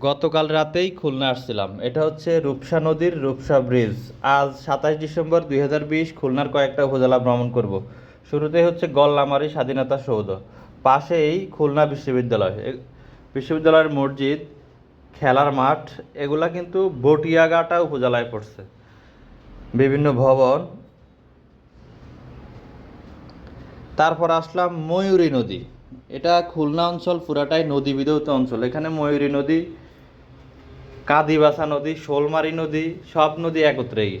গতকাল রাতেই খুলনা আসছিলাম। এটা হচ্ছে রূপসা নদীর রূপসা ব্রিজ আজ সাতাশ ডিসেম্বর দুই হাজার বিশ, খুলনার কয়েকটা উপজেলা ভ্রমণ করব। শুরুতেই হচ্ছে গল্লামারি স্বাধীনতা সৌধ। পাশেই খুলনা বিশ্ববিদ্যালয়। বিশ্ববিদ্যালয়ের মসজিদ, খেলার মাঠ, এগুলা কিন্তু বটিয়াঘাটা উপজেলায় পড়ছে। বিভিন্ন ভবন। তারপর আসলাম ময়ূরী নদী। এটা খুলনা অঞ্চল, পুরাটাই নদী বিধৌত অঞ্চল। এখানে ময়ূরী নদী কাদিবাসা নদী, শোলমারি নদী, সব নদী একত্রেই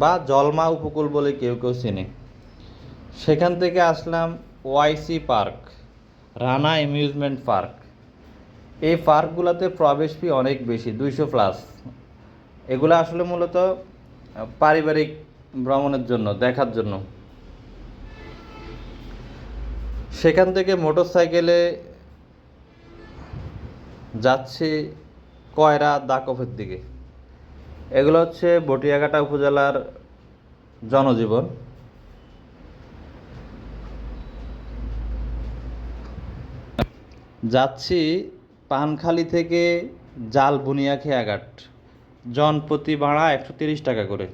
বা জলমা উপকূল বলে কেউ কেউ চেনে। সেখান থেকে আসলাম Y C park, Rana amusement park. এই পার্কগুলোতে প্রবেশ ফি অনেক বেশি, দুইশো প্লাস। এগুলো আসলে মূলত পারিবারিক ভ্রমণের জন্য, দেখার জন্য। সেখান থেকে মোটর সাইকেলে যাচ্ছি কয়রা দাকফের দিকে। এগুলো হচ্ছে বটিয়াঘাটা উপজেলার জনজীবন। যাচ্ছি পানখালি থেকে জাল বুনিয়া খেয়াঘাট জন প্রতি ভাড়া একশো তিরিশ টাকা করে।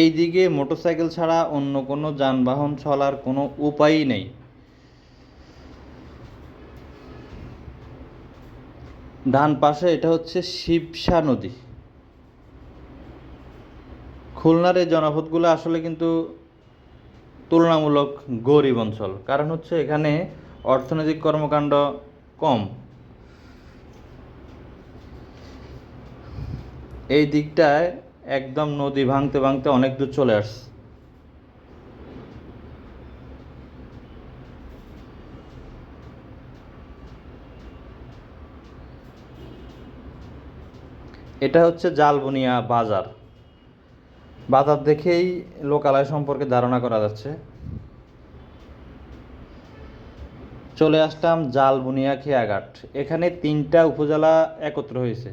এই দিকে মোটরসাইকেল ছাড়া অন্য কোনো যানবাহন চলার কোনো উপায়ই নেই। ডান পাশে এটা হচ্ছে শিবসা নদী। খুলনার এই জনপদগুলো আসলে কিন্তু তুলনামূলক গরিব অঞ্চল। কারণ হচ্ছে এখানে অর্থনৈতিক কর্মকাণ্ড কম। এই দিকটায় একদম নদী ভাঙতে ভাঙতে অনেক দূর চলে আসছে। এটা হচ্ছে জালবনিয়া বাজার। বাজার দেখেই লোকালয় সম্পর্কে ধারণা করা যাচ্ছে। চলে আসলাম জালবুনিয়া খেয়াঘাট। এখানে তিনটা উপজেলা একত্র হয়েছে।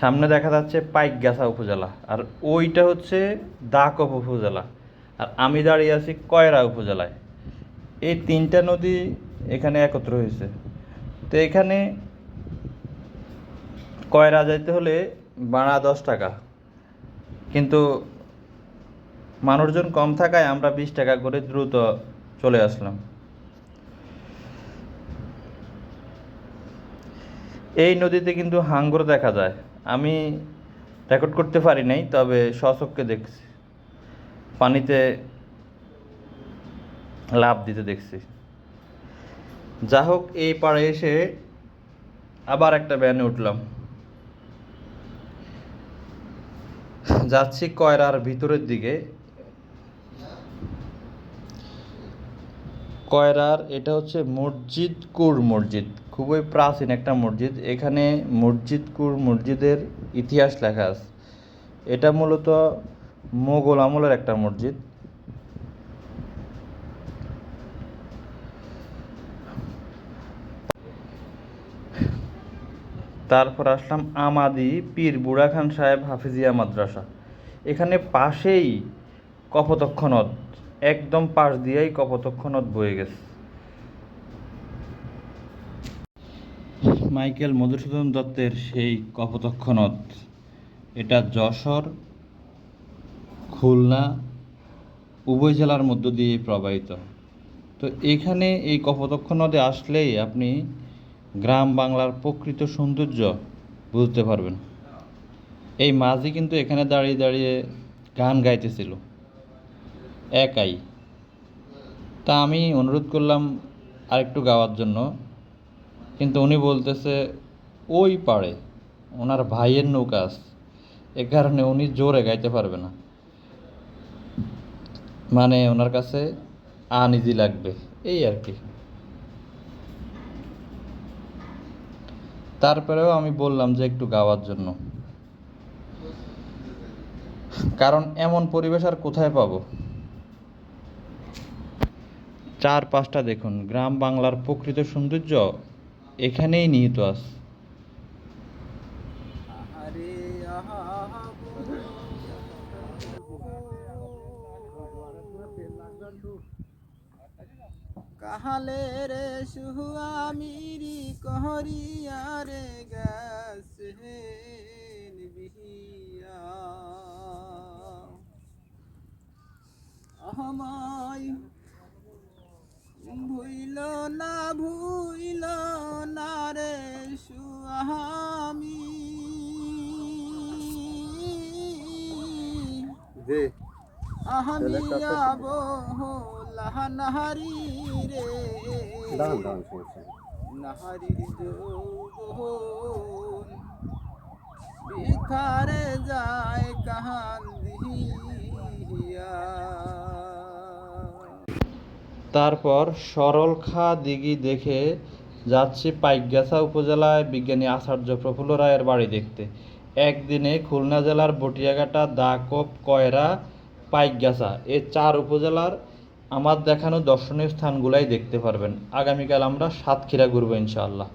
সামনে দেখা যাচ্ছে পাইকগাছা উপজেলা, আর ওইটা হচ্ছে দাকপ উপজেলা, আর আমি দাঁড়িয়ে আছি কয়রা উপজেলায়। এই তিনটা নদী এখানে একত্র হয়েছে। তো এখানে কয়রা যাইতে হলে ভাড়া দশ টাকা। কিন্তু মানুষজন কম থাকায় আমরা বিশ টাকা করে দ্রুত চলে আসলাম। এই নদীতে কিন্তু হাঙ্গর দেখা যায়। আমি রেকর্ড করতে পারি নাই, তবে স্বচক্ষে দেখছি। পানিতে লাভ দিতে দেখছি। যা হোক এই পাড়ে এসে আবার একটা ব্যানে উঠলাম। যাচ্ছি কয়রার ভিতরের দিকে। কয়রার, এটা হচ্ছে মসজিদ কুর মসজিদ, খুবই প্রাচীন একটা মসজিদ। এখানে মসজিদ কুর মসজিদের ইতিহাস লেখা আছে। এটা মূলত মোগল আমলের একটা মসজিদ। তারপর আসলাম আমাদি পীর বুড়া খান সাহেব হাফিজিয়া মাদ্রাসা। এখানে পাশেই কপোতক্ষ নদ, একদম পাশ দিয়েই কপোতক্ষ নদ বয়ে গেছে। মাইকেল মধুসূদন দত্তের সেই কপোতক্ষ নদ, এটা যশোর, খুলনা, উভয় জেলার মধ্য দিয়ে প্রবাহিত। তো এখানে এই কপোতক্ষ নদে আসলেই আপনি গ্রাম বাংলার প্রকৃত সৌন্দর্য বুঝতে পারবেন। এই মাঝি কিন্তু এখানে দাঁড়িয়ে দাঁড়িয়ে গান গাইতেছিল। একাই। তা আমি অনুরোধ করলাম আরেকটু গাওয়ার জন্য। কিন্তু উনি বলতেছে, ওই পাড়ে ওনার ভাইয়ের নৌকা আছে। এ কারণে উনি জোরে গাইতে পারবে না। মানে ওনার কাছে আনইজি লাগবে। এই আর কি। তারপরেও আমি বললাম যে একটু গাওয়ার জন্য। কারণ এমন পরিবেশ আর কোথায় পাবো? চার পাঁচটা দেখুন, গ্রাম বাংলার প্রকৃত সৌন্দর্য এখানেই নিহিত আছে। কাহালে রে সুহামিরি কহরিয়া রে গেছে বিহিয়া। আমায় ভুইল না ভুইল না রে সুহামি জি আহামি আবো রে দাঁড়ান দাঁড়ান। নাহারির যৌবন বিথারে যায় কাহান দিহিয়া তারপর সরলখা দিঘি দেখে যাচ্ছি পাইকগাছা উপজেলায় বিজ্ঞানী আচার্য প্রফুল্ল রায়ের বাড়ি দেখতে। একদিনে খুলনা জেলার বটিয়াঘাটা দাকপ কয়রা পাইকগাছা এ চার উপজেলার আমার দেখানো দর্শনীয় স্থানগুলাই দেখতে পারবেন। আগামীকাল আমরা সাতক্ষীরা ঘুরবো ইনশাআল্লাহ।